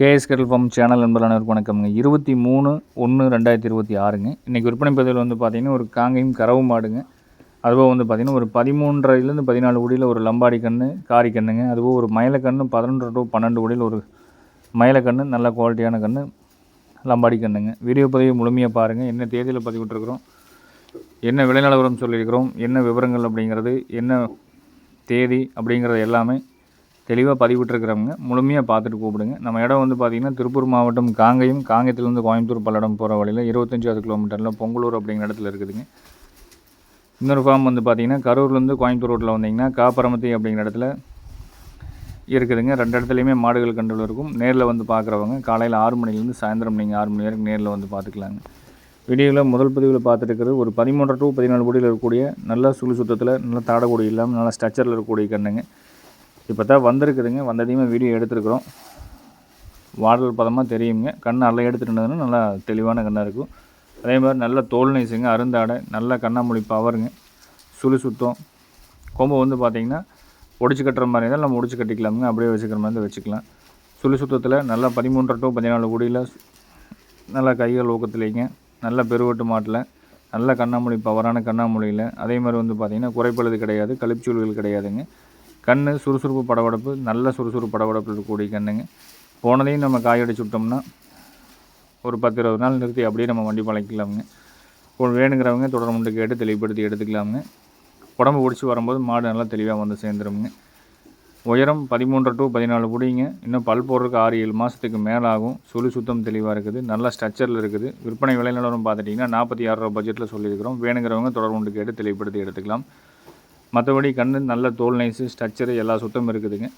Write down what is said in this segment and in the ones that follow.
KS kettle form channel நண்பர்கள் அனைவருக்கும் வணக்கம்ங்க. இருபத்தி மூணு ஒன்று ரெண்டாயிரத்தி இருபத்தி ஆறுங்க. இன்றைக்கி விற்பனை பதிவில் வந்து பார்த்திங்கன்னா ஒரு காங்கையும் கறவும் மாடுங்க. அதுபோக வந்து பார்த்திங்கன்னா ஒரு பதிமூன்றரைலேருந்து பதினாலு குடியில் ஒரு லம்பாடி கன்று காரி கன்றுங்க அதுபோக ஒரு மயிலக்கன்று பதினொன்று டு பன்னெண்டு குடியில் ஒரு மயிலக்கன்று நல்ல குவாலிட்டியான கன்று லம்பாடி கன்றுங்க வீடியோ பதிவு முழுமையாக பாருங்கள் என்ன தேதியில் பதிவிட்டுருக்குறோம் என்ன விலை நிலவரம் சொல்லியிருக்கிறோம் என்ன விவரங்கள் அப்படிங்கிறது என்ன தேதி அப்படிங்கிறது எல்லாமே தெளிவாக பதிவிட்டுருக்கிறவங்க முழுமையாக பார்த்துட்டு கூப்பிடுங்க. நம்ம இடம் வந்து பார்த்திங்கன்னா திருப்பூர் மாவட்டம் காங்கயம். காங்கயத்துலேருந்து கோயம்புத்தூர் பல்லடம் போகிற வழியில் இருபத்தஞ்சாவது கிலோமீட்டரில் பொங்கலூர் அப்படிங்கிற இடத்துல இருக்குதுங்க. இன்னொரு ஃபார்ம் வந்து பார்த்திங்கன்னா கரூர்லேருந்து கோயம்புத்தூர் ரோட்டில் வந்தீங்கன்னா காப்பரமத்தி அப்படிங்கிற இடத்துல இருக்குதுங்க. ரெண்டு இடத்துலையுமே மாடுகள் கண்டுகள் இருக்கும். நேரில் வந்து பார்க்குறவங்க காலையில் ஆறு மணிலேருந்து சாயந்தரம் நீங்கள் ஆறு மணி வரைக்கும் நேரில் வந்து பார்த்துக்கலாங்க வீடியோவில் முதல் பதிவில் பார்த்துட்டு ஒரு பதிமூன்று டு பதினாலு கோடியில் இருக்கக்கூடிய நல்ல சுழு சுத்தத்தில் நல்ல தாடக்கூடி இல்லாமல் நல்ல ஸ்ட்ரக்சரில் இருக்கக்கூடிய கண்ணுங்க இப்போ தான் வந்திருக்குதுங்க வந்ததையுமே வீடியோ எடுத்துருக்குறோம். வாடல் பதமாக தெரியுங்க. கண் நல்லா எடுத்துட்டுனா நல்லா தெளிவான கண்ணாக இருக்கும். அதே மாதிரி நல்ல தோல் நைஸுங்க அருந்தாடை நல்ல கண்ணாமொழி பவருங்க சுழி சுத்தம். கொம்பு வந்து பார்த்திங்கன்னா ஒடிச்சு கட்டுற மாதிரி இருந்தால் நம்ம ஒடிச்சு கட்டிக்கலாமுங்க. அப்படியே வச்சுக்கிற மாதிரி இருந்தால் வச்சுக்கலாம். சுழி சுத்தத்தில் நல்லா பதிமூன்று டு பதினாலு குடியில் நல்லா கைகள் ஊக்கத்துலேங்க. நல்ல பெருவட்டு மாட்டில் நல்ல கண்ணாமொழி பவரான கண்ணாமொழியில் அதே மாதிரி வந்து பார்த்திங்கன்னா குறைப்பழுது கிடையாது கழிச்சூல்கள் கிடையாதுங்க. கண் சுறுசுறுப்பு படபடப்பு நல்ல சுறுசுறுப்பு படபடப்பு இருக்கக்கூடிய கண்ணுங்க. போனதையும் நம்ம காயடிச்சு விட்டோம்னா ஒரு பத்து இருபது நாள் நிறுத்தி அப்படியே நம்ம வண்டி பழக்கிக்கலாமுங்க. இப்போ வேணுங்கிறவங்க தொடர்முண்டு கேட்டு தெளிவுபடுத்தி எடுத்துக்கலாமுங்க. உடம்பு பிடிச்சி வரும்போது மாடு நல்லா தெளிவாக வந்து சேர்ந்துருமுங்க. உயரம் பதிமூன்று டு பதினாலு குடிங்க இன்னும் பல் போடுறதுக்கு ஆறு ஏழு மாதத்துக்கு மேலே ஆகும் சுழி சுத்தம் தெளிவாக இருக்குது. நல்ல ஸ்ட்ரக்சரில் இருக்குது. விற்பனை விலை நிலவரம் பார்த்துட்டிங்கன்னா நாற்பத்தி ஆறு ரூபா பட்ஜெட்டில் சொல்லியிருக்கிறோம். வேணுங்கிறவங்க தொடர்பு கேட்டு தெளிவுபடுத்தி எடுத்துக்கலாம். மற்றபடி கண்ணு நல்ல தோல் நைஸு ஸ்ட்ரக்சரு எல்லா சுத்தமும் இருக்குதுங்க.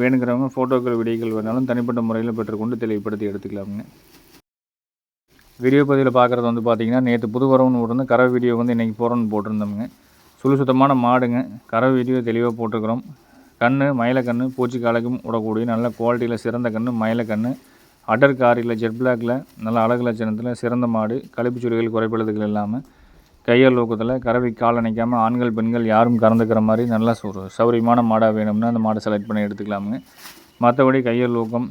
வேணுங்கிறவங்க ஃபோட்டோக்கள் வீடியோக்கள் வேணாலும் தனிப்பட்ட முறையில் பெற்றுக்கொண்டு தெளிவுபடுத்தி எடுத்துக்கலாமுங்க. வீடியோ பதிவில் பார்க்குறது வந்து பார்த்திங்கன்னா நேற்று புது வரவுன்னு கரை வீடியோ வந்து இன்றைக்கி போகிறோன்னு போட்டிருந்தோமுங்க. சுழு சுத்தமான மாடுங்க. கரை வீடியோ தெளிவாக போட்டிருக்கிறோம். கண் மயிலக்கண்ணு பூச்சி காலைக்கும் விடக்கூடிய நல்ல குவாலிட்டியில் சிறந்த கண் மயிலக்கண்ணு. அடர் காரியில் ஜெட் பிளாக்கில் நல்ல அழகு லட்சணத்தில் சிறந்த மாடு. கழிப்பு சுழிகள் குறைப்படுறதுகள் இல்லாமல் கையல் ஊக்கத்தில் கறவை கால் அணைக்காமல் ஆண்கள் பெண்கள் யாரும் கறந்துக்கிற மாதிரி நல்லா ஒரு சௌரியமான மாடாக வேணும்னா அந்த மாடை செலக்ட் பண்ணி எடுத்துக்கலாமுங்க. மற்றபடி கையல் ஊக்கம்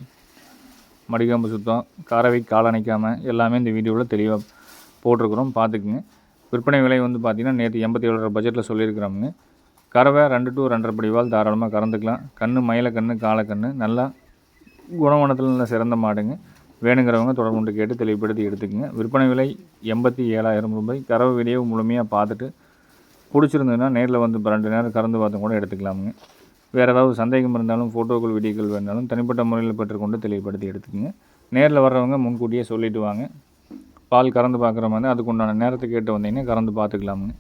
மடிகம்பு சுத்தம் கறவை கால் அணைக்காமல் எல்லாமே இந்த வீடியோவில் தெளிவாக போட்டிருக்கிறோம். பார்த்துக்குங்க. விற்பனை விலை வந்து பார்த்திங்கன்னா நேற்று எண்பத்தி ஏழு பட்ஜெட்டில் சொல்லியிருக்கிறோமுங்க. கறவை ரெண்டு டூ ரெண்டரை படிவால் தாராளமாக கறந்துக்கலாம். கண் மயில கண் காலக்கண் நல்லா குணவனத்தில் நல்ல சிறந்த மாடுங்க. வேணுங்கிறவங்க தொடர்பு கேட்டு தெளிவுபடுத்தி எடுத்துக்கோங்க. விற்பனை விலை எண்பத்தி ஏழாயிரம் ரூபாய். கறவை வீடியோ முழுமையாக பார்த்துட்டு பிடிச்சிருந்ததுன்னா நேரில் வந்து ரெண்டு நேரம் கறந்து பார்த்து கூட எடுத்துக்கலாமுங்க. வேறு ஏதாவது சந்தேகம் இருந்தாலும் ஃபோட்டோக்கள் வீடியோக்கள் வேணாலும் தனிப்பட்ட முறையில் பெற்றுக்கொண்டு தெளிவுபடுத்தி எடுத்துக்கோங்க. நேரில் வர்றவங்க முன்கூட்டியே சொல்லிவிட்டு வாங்க. பால் கறந்து பார்க்குற மாதிரி அதுக்குண்டான நேரத்தை கேட்டு வந்தீங்கன்னா கறந்து பார்த்துக்கலாமுங்க.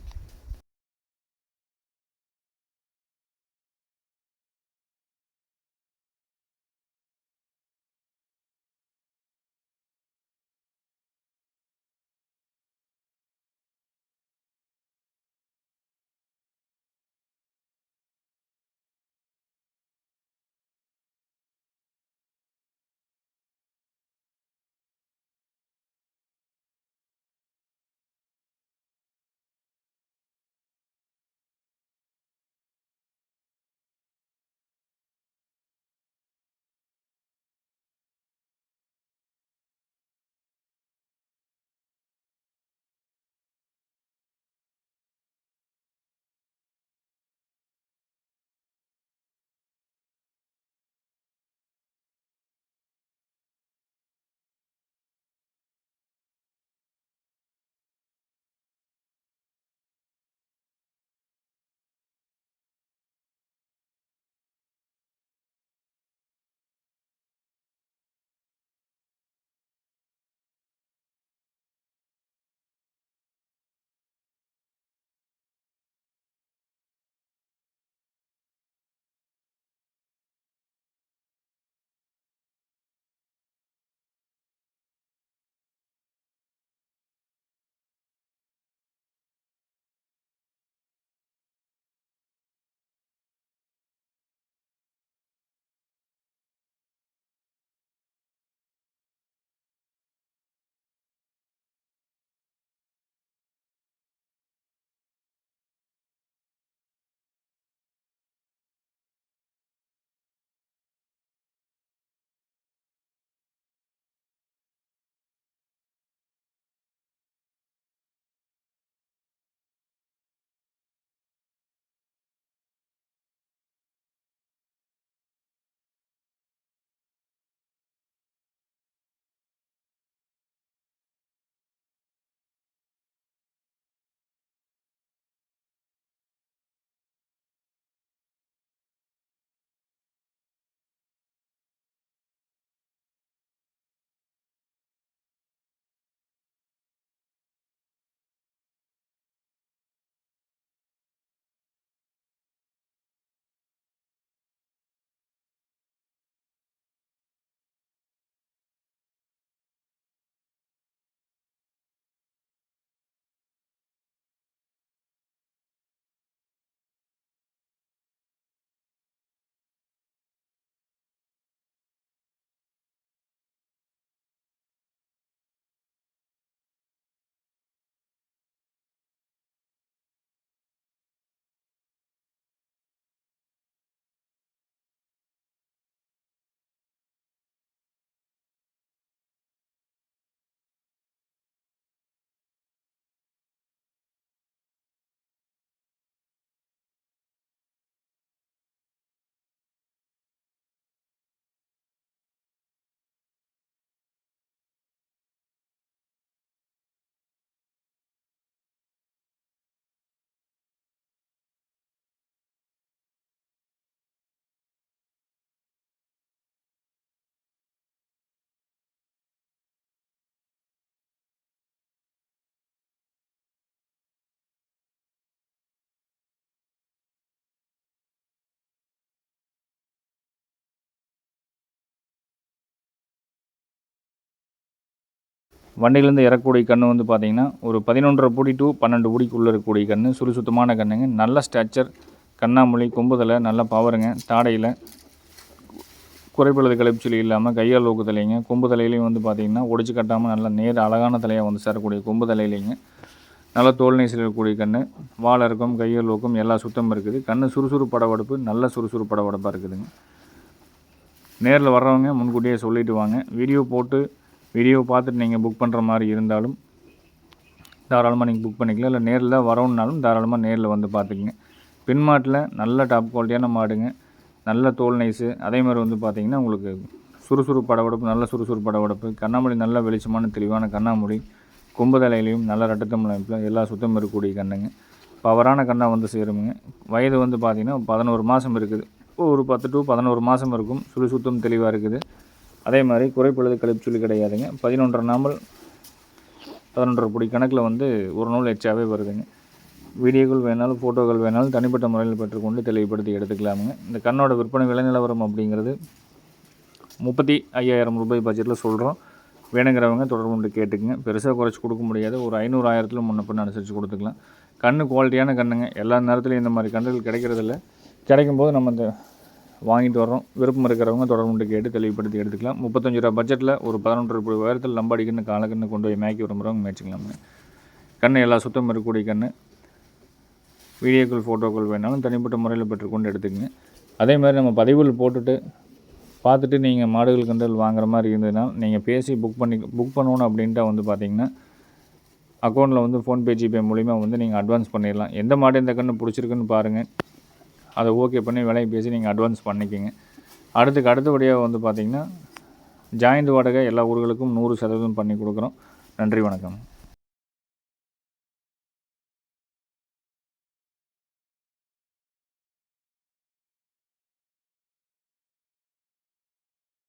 வண்டியிலேருந்து இறக்கக்கூடிய கன்று வந்து பார்த்தீங்கன்னா ஒரு பதினொன்றரை புடி டு பன்னெண்டு புடிக்குள்ளே இருக்கக்கூடிய கன்று சுறுசுத்தமான கன்றுங்க நல்ல ஸ்ட்ரக்சர் கண்ணாமொழி கொம்புதலை நல்ல பவருங்க தாடையில் குறைப்பழுது கழிப்புச்சொலி இல்லாமல் கையால் ஊக்குதலைங்க கொம்பு தலையிலையும் வந்து பார்த்திங்கன்னா ஒடிச்சு கட்டாமல் நல்ல நேர் அழகான தலையாக வந்து சேரக்கூடிய கொம்பு தலையிலைங்க நல்ல தோல் நெய்சில் இருக்கக்கூடிய கன்று வாழை இருக்கும் கையால் லோக்கம் எல்லா சுத்தமும் இருக்குது. கண் சுறுசுறு படவடுப்பு நல்ல சுறுசுறு படவடுப்பாக இருக்குதுங்க. நேரில் வர்றவங்க முன்கூட்டியே சொல்லிவிட்டு வாங்க. வீடியோ போட்டு வீடியோ பார்த்துட்டு நீங்கள் புக் பண்ணுற மாதிரி இருந்தாலும் தாராளமாக நீங்கள் புக் பண்ணிக்கலாம். இல்லை நேரில் வரணுன்னாலும் தாராளமாக நேரில் வந்து பார்த்துக்குங்க. பின்மாட்டில் நல்ல டாப் குவாலிட்டியான மாடுங்க. நல்ல தோல் நைஸு அதே மாதிரி வந்து பார்த்திங்கன்னா உங்களுக்கு சுறுசுறு படவடப்பு நல்ல சுறுசுறு படவடப்பு கண்ணாமொழி நல்ல வெளிச்சமான தெளிவான கண்ணாமொழி கும்பதலையிலையும் நல்ல ரட்டத்தமிழப்பில் எல்லா சுத்தம் இருக்கக்கூடிய கண்ணுங்க. பவரான கண்ணாக வந்து சேருமுங்க. வயது வந்து பார்த்திங்கன்னா பதினோரு மாதம் இருக்குது. ஒரு பத்து டு பதினோரு மாதம் இருக்கும். சுழி சுத்தம் தெளிவாக இருக்குது. அதே மாதிரி குறைப்பழுது கழிப்பு சொல்லி கிடையாதுங்க. பதினொன்றரை நாமல் பதினொன்றரை பொடி கணக்கில் வந்து ஒரு நூல் எச்சாவே வருதுங்க. வீடியோக்கள் வேணாலும் ஃபோட்டோக்கள் வேணாலும் தனிப்பட்ட முறையில் பெற்றுக்கொண்டு தெளிவுபடுத்தி எடுத்துக்கலாமுங்க. இந்த கண்ணோட விற்பனை விலை நிலவரம் அப்படிங்கிறது முப்பத்தி ஐயாயிரம் ரூபாய் பட்ஜெட்டில் சொல்கிறோம் வேணுங்கிறவங்க தொடர்பு கொண்டு கேட்டுக்குங்க. பெருசாக குறைச்சி கொடுக்க முடியாது. ஒரு ஐநூறு ஆயிரத்தில் முன்ன பின்ன அனுசரித்து கொடுத்துக்கலாம். கண்ணு குவாலிட்டியான கண்ணுங்க. எல்லா நேரத்துலையும் இந்த மாதிரி கன்றுகள் கிடைக்கிறதில்ல. கிடைக்கும்போது நம்ம இந்த வாங்கிட்டு வரோம் விருப்பம் இருக்கிறவங்க தொடர்புண்டு கேட்டு தெளிவுபடுத்தி எடுத்துக்கலாம். முப்பத்தஞ்சு ரூபா பட்ஜெட்டில் ஒரு பதினொன்று ரூபாய் உயரத்தில் லம்பாடிக்கன்னு காலக்கண்ணு கொண்டு போய் மேய்க்கி விரும்புகிறவங்க மேய்ச்சிக்கலாமுங்க. கண்ணு எல்லா சுத்தம் இருக்கக்கூடிய கண்ணு. வீடியோக்கள் ஃபோட்டோக்கள் வேணாலும் தனிப்பட்ட முறையில் பெற்றுக்கொண்டு எடுத்துக்கங்க. அதே மாதிரி நம்ம பதிவுகள் போட்டுட்டு பார்த்துட்டு நீங்கள் மாடுகள் கன்றுகள் வாங்குற மாதிரி இருந்ததுன்னா நீங்கள் பேசி புக் பண்ணி புக் பண்ணணும் அப்படின்ட்டு வந்து பார்த்தீங்கன்னா அக்கௌண்ட்டில் வந்து ஃபோன்பே ஜிபே மூலிமா வந்து நீங்கள் அட்வான்ஸ் பண்ணிடலாம். எந்த மாடு இந்த கன்று பிடிச்சிருக்குன்னு பாருங்கள் அதை ஓகே பண்ணி விலையை பேசி நீங்கள் அட்வான்ஸ் பண்ணிக்கோங்க. அடுத்துக்கு அடுத்தபடியாக வந்து பார்த்திங்கன்னா ஜாயிண்ட் வாடகை எல்லா ஊர்களுக்கும் நூறு சதவீதம் பண்ணி கொடுக்குறோம். நன்றி வணக்கம்.